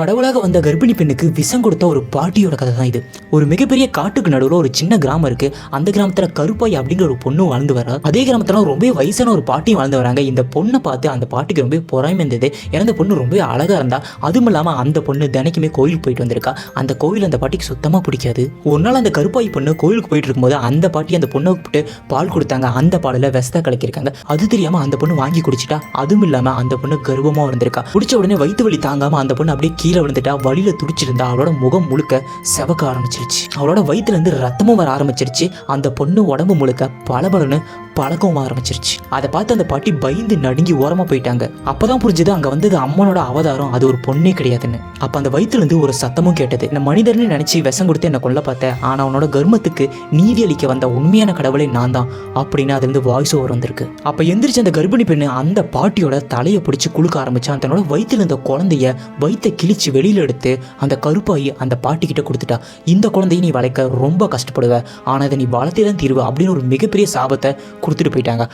கடவுளாக வந்த கர்ப்பிணி பெண்ணுக்கு விஷம் கொடுத்த ஒரு பாட்டியோட கதை தான் இது. ஒரு மிகப்பெரிய காட்டுக்கு நடுவில் ஒரு சின்ன கிராமம் இருக்கு. அந்த கிராமத்துல கருப்பாய் அப்படிங்கிற ஒரு பொண்ணு வாழ்ந்து வரா. அதே கிராமத்துல ரொம்ப வயசான ஒரு பாட்டியும் வாழ்ந்து வராங்க. இந்த பொண்ணை பார்த்து அந்த பாட்டிக்கு ரொம்ப பொறாமை இருந்தது. ஏன்னா அந்த பொண்ணு ரொம்ப அழகா இருந்தா. அதுவும் இல்லாம அந்த பொண்ணு தினைக்குமே கோயிலுக்கு போயிட்டு வந்திருக்கா. அந்த கோயில் அந்த பாட்டிக்கு சுத்தமா பிடிக்காது. ஒரு நாள் அந்த கருப்பாய் பொண்ணு கோயிலுக்கு போயிட்டு இருக்கும்போது அந்த பாட்டி அந்த பொண்ணை கூப்பிட்டு பால் கொடுத்தாங்க. அந்த பாலில் விஷத்தை கலக்கியிருக்காங்க. அது தெரியாம அந்த பொண்ணு வாங்கி குடிச்சிட்டா. அதுவும் இல்லாம அந்த பொண்ணு கர்வமாக இருந்திருக்கா. குடிச்ச உடனே வயிற்று வலி தாங்காம அந்த பொண்ணு அப்படியே கீழே விழுந்துட்டா வழியில துடிச்சிருந்தா அவளோட முகம் முழுக்க செவக்க ஆரம்பிச்சிருச்சு. அவளோட வயித்துல இருந்து ரத்தமும் வர ஆரம்பிச்சிருச்சு. அந்த பொண்ணு உடம்பு முழுக்க பளபளன்னு பழக்கம் ஆரம்பிச்சிருச்சு. அதை பார்த்து அந்த பாட்டி பயந்து நடுங்கி ஓரமா போயிட்டாங்க. அப்போதான் புரிஞ்சுது அங்கே வந்தது அம்மனோட அவதாரம். அது ஒரு பொண்ணே கிடையாதுன்னு. அப்ப அந்த வயித்துல இருந்து ஒரு சத்தமும் கேட்டது. இந்த மனிதர்னு நினச்சி விஷம் கொடுத்து என்னை கொல்ல பார்த்தேன் ஆனால் அவனோட கர்மத்துக்கு நீதி அளிக்க வந்த உண்மையான கடவுளை நான் தான். அப்படின்னு அதுலேருந்து வாய்ஸ் ஓவர் வந்திருக்கு. அப்போ எந்திரிச்ச அந்த கர்ப்பிணி பெண்ணு அந்த பாட்டியோட தலையை பிடிச்சி குலுக்க ஆரம்பிச்சான் தன்னோட வயிற்றுல இருந்த குழந்தைய வயிற்றை கிழிச்சு வெளியில் எடுத்து அந்த கருப்பாயி அந்த பாட்டிக்கிட்ட கொடுத்துட்டா. இந்த குழந்தையை நீ வளர்க்க ரொம்ப கஷ்டப்படுவ. ஆனால் அதை நீ வளர்த்தே தான் தீர்வு. அப்படின்னு ஒரு மிகப்பெரிய சாபத்தை கொடுத்துட்டு போயிட்டாங்க.